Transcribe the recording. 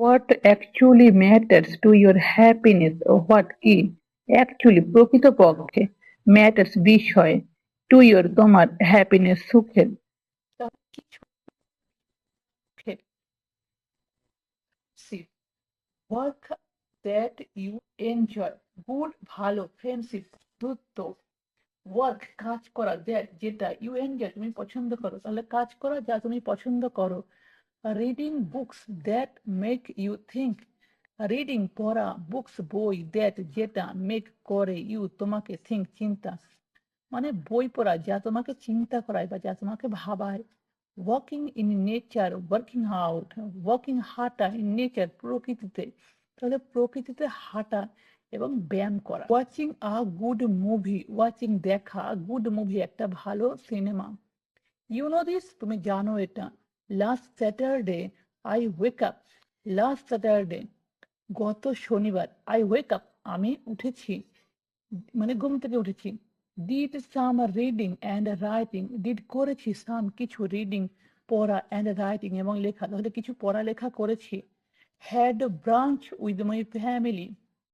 What actually matters to your happiness what কি actually প্রকৃতপক্ষে matters বিষয় টু ইয়োর তোমার হ্যাপিনেস সুখের। Work that you enjoy good ভালো ফ্রেন্ডশিপ বন্ধুত্ব ওয়ার্ক কাজ করা দ্যাট যেটা ইউ এনজয় তুমি পছন্দ করো, তাহলে কাজ করা যা তুমি পছন্দ করো। Reading books that make you think reading পড়া বুকস বই দ্যাট যেটা মেক করে ইউ তোমাকে থিঙ্ক চিন্তা মানে বই পড়া যা তোমাকে চিন্তা করায় বা যা তোমাকে ভাবায় walking in nature working out walking হাঁটা ইন নেচার প্রকৃতিতে তাহলে প্রকৃতিতে হাঁটা এবং ব্যায়াম করা watching a good movie watching দেখা গুড মুভি একটা ভালো সিনেমা ইউ নো দিস তুমি জানো এটা last Saturday I wake up last Saturday গত শনিবার আই ওয়েক আপ আমি উঠেছি মানে ঘুম থেকে উঠেছি। Did some reading and writing did করেছি সাম কিছু রিডিং পড়া অ্যান্ড রাইটিং এবং লেখা, তাহলে কিছু পড়ালেখা করেছি। Had brunch with my family